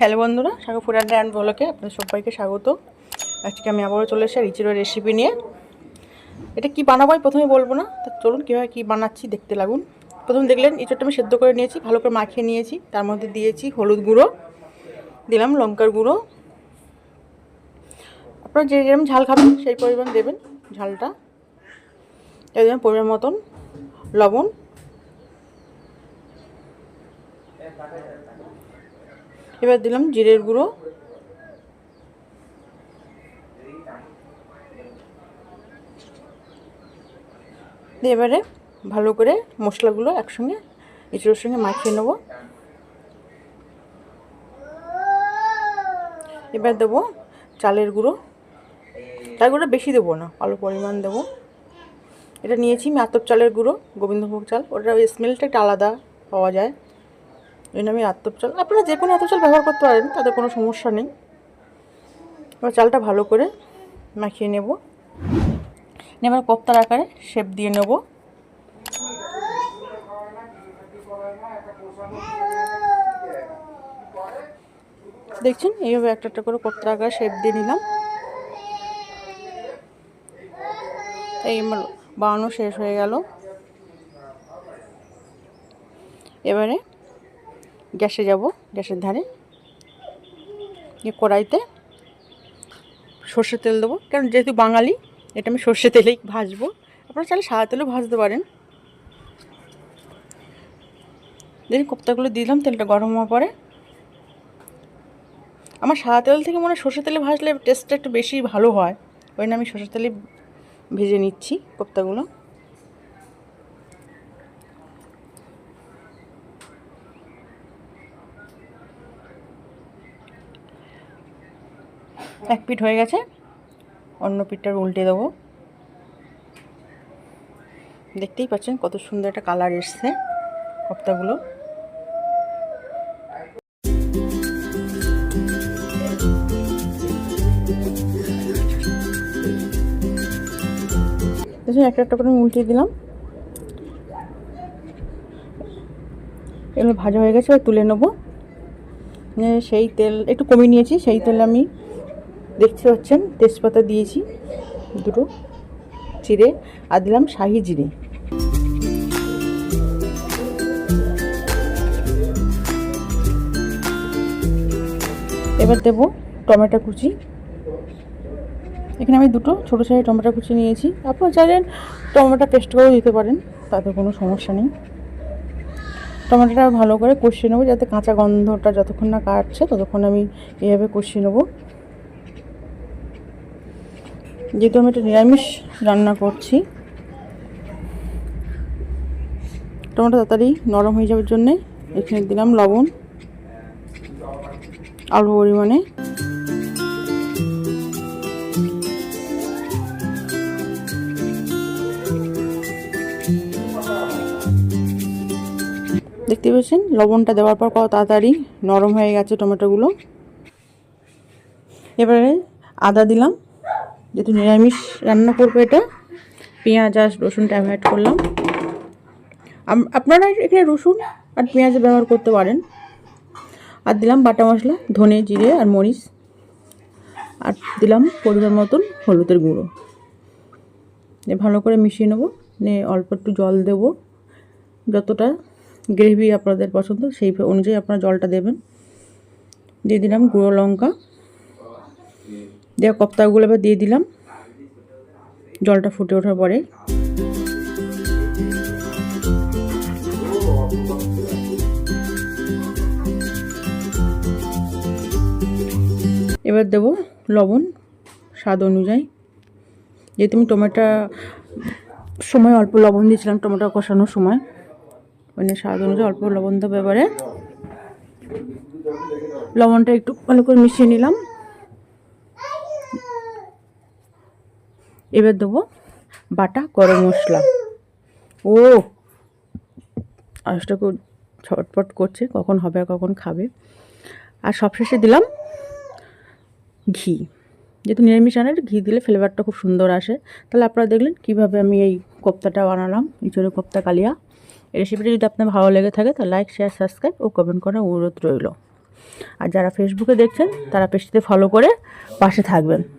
Hello বন্ধুরা, সাগর food and and ব্লকে আপনাদের সবাইকে স্বাগত আজকে আমি আবারও চলে এসেছি রিচিরো রেসিপি নিয়ে। এটা কি বানাবো প্রথমে বলব না, তা চলুন কীভাবে কী বানাচ্ছি দেখতে লাগুন। প্রথম দেখলেন ইঁচড়টা আমি সেদ্ধ করে নিয়েছি, ভালো করে মাখিয়ে নিয়েছি, তার মধ্যে দিয়েছি হলুদ গুঁড়ো, দিলাম লঙ্কার গুঁড়ো। আপনারা যে যেরকম ঝাল খাবেন সেই পরিমাণ দেবেন ঝালটা এই পরিমাণ মতন লবণ এবার দিলাম জিরের গুঁড়ো। দিয়ে এবারে ভালো করে মশলাগুলো একসঙ্গে এঁচড়োর সঙ্গে মাখিয়ে নেব। এবার দেবো চালের গুঁড়ো। চালের গুঁড়ো বেশি দেবো না, অল্প পরিমাণ দেবো। এটা নিয়েছি আমি আতপ চালের গুঁড়ো, গোবিন্দভোগ চাল। ওটার স্মেলটা একটু আলাদা পাওয়া যায়। জন্য আমি আতপ চাল আপনারা যে কোনো আতপ চাল ব্যবহার করতে পারেন, তাতে কোনো সমস্যা নেই। এবার চালটা ভালো করে মাখিয়ে নেব। এবার কোপ্তার আকারে শেপ দিয়ে নেব। দেখছেন? এইভাবে একটা একটা করে কোপ্তার আকারে শেপ দিয়ে নিলাম। এই আমার বানানো শেষ হয়ে গেল। এবারে গ্যাসে যাব, গ্যাসের ধারে। দিয়ে কড়াইতে সর্ষের তেল দেবো। কারণ যেহেতু বাঙালি, এটা আমি সর্ষে তেলেই ভাজবো। আপনারা চাইলে সাদা তেলেও ভাজতে পারেন। দেখুন কোপ্তাগুলো দিলাম, তেলটা গরম হওয়ার পরে। আমার সাদা তেল থেকে মনে হয় সর্ষে তেলে ভাজলে টেস্টটা একটু বেশি ভালো হয়। ওই জন্য আমি সর্ষের তেলে ভেজে নিচ্ছি কোপ্তাগুলো। এক পিঠ হয়ে গেছে। অন্য পিঠটার উল্টে দেবো। দেখতেই পাচ্ছেন কত সুন্দর একটা কালার এসছে কপ্তাগুলো। দেখুন, একটা একটা করে উল্টে দিলাম। এগুলো ভাজা হয়ে গেছে তুলে নেব। সেই তেল, একটু কমিয়ে নিয়েছি, সেই তেল আমি দেখতে পাচ্ছেন, তেজপাতা দিয়েছি, দুটো চিড়ে, আর দিলাম শাহি জিরে। এবার দেবো টমেটো কুচি। এখানে আমি দুটো ছোটো সাইজের টমেটো কুচি নিয়েছি। আপনারা চাইলেন টমেটো পেস্ট করেও দিতে পারেন, তাতে কোনো সমস্যা নেই। টমেটোটা ভালো করে কষিয়ে নেব, যাতে কাঁচা গন্ধটা যতক্ষণ না কাটছে, ততক্ষণ আমি এইভাবে কষিয়ে নেব। যেহেতু আমি একটা নিরামিষ রান্না করছি, টমেটো তাড়াতাড়ি নরম হয়ে যাওয়ার জন্যে এখানে দিলাম লবণ অল্প পরিমাণে। দেখতে পাচ্ছেন? লবণটা দেওয়ার পর কত তাড়াতাড়ি নরম হয়ে গেছে টমেটোগুলো। এবারে আদা দিলাম। যেহেতু নিরামিষ রান্না করব এটা। পেঁয়াজ আর রসুনটা আমি অ্যাড করলাম। আপনারা এখানে রসুন আর পেঁয়াজ ব্যবহার করতে পারেন। আর দিলাম বাটা মশলা, ধনে, জিরে আর মরিচ। আর দিলাম পরিমাণ মতন হলুদের গুঁড়ো। ভালো করে মিশিয়ে নেব। নিয়ে অল্প একটু জল দেব। যতটা গ্রেভি আপনাদের পছন্দ সেই অনুযায়ী আপনারা জলটা দেবেন। দিয়ে দিলাম গুঁড়ো লঙ্কা। দেওয়া কপ্তাগুলো এবার দিয়ে দিলাম। জলটা ফুটে ওঠার পরে। এবার দেব লবণ স্বাদ অনুযায়ী। যেহেতু আমি টমেটো সময় অল্প লবণ দিয়েছিলাম, টমেটো কষানোর সময়। মানে স্বাদ অনুযায়ী অল্প লবণ দেবো এবারে। লবণটা একটু ভালো করে মিশিয়ে নিলাম। এবার দেবো বাটা গরম মশলা। ও! আঁশটা ছটপট করছে, কখন হবে আর কখন খাবে। আর সবশেষে দিলাম ঘি। যেহেতু নিরামিষ রান্নার ঘি দিলে ফ্লেভারটা খুব সুন্দর আসে। তাহলে আপনারা দেখলেন কীভাবে আমি এই কোপ্তাটা বানালাম, ইঁচড়ের কোপ্তা কালিয়া। এই রেসিপিটা যদি আপনার ভালো লেগে থাকে, তাহলে লাইক শেয়ার সাবস্ক্রাইব ও কমেন্ট করার অনুরোধ রইল। আর যারা ফেসবুকে দেখছেন, তারা পেজটিতে ফলো করে পাশে থাকবেন।